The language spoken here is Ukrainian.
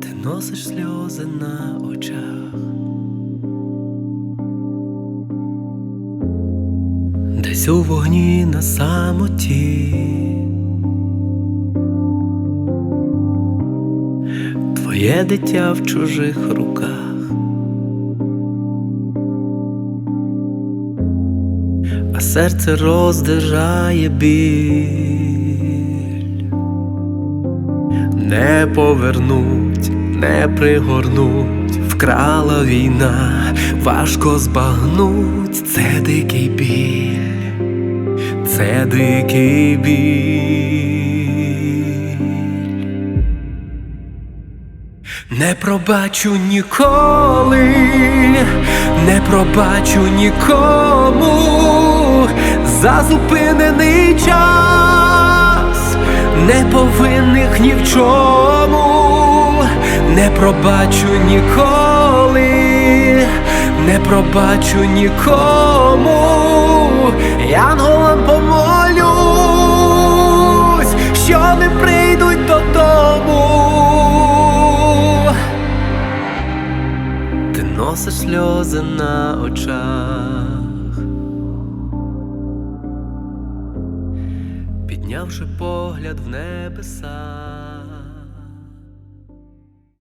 ти носиш сльози на очах. Десь у вогні на самоті. Твоє дитя в чужих руках. А серце роздирає біль, не повернуть, не пригорнуть, вкрала війна, важко збагнуть, це дикий біль, це дикий біль. Не пробачу ніколи, не пробачу нікому. За зупинений час, не повинних ні в чому, не пробачу ніколи, не пробачу нікому, янголам помолюсь, що не прийдуть додому. Ти носиш сльози на очах, піднявши погляд в небеса.